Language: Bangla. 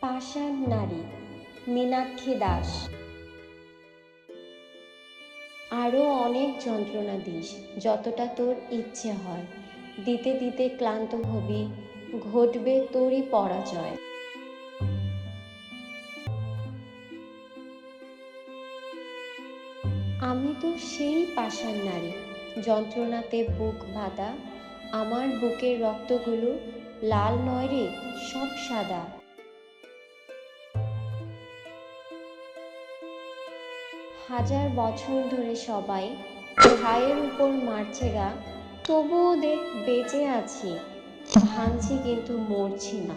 পাষাণ নারী, মীনাক্ষী দাস। আরও অনেক যন্ত্রণা দিস, যতটা তোর ইচ্ছে হয়। দিতে দিতে ক্লান্ত হবি, ঘটবে তোরই পরাজয়। আমি তো সেই পাষাণ নারী, যন্ত্রণাতে বুক বাঁধা। আমার বুকের রক্তগুলো লাল নয় রে, সব সাদা। হাজার বছর ধরে সবাই ভাইয়ের উপর মারছে গা, তবুও দেখ বেঁচে আছি। ভাঙছি কিন্তু মরছি না।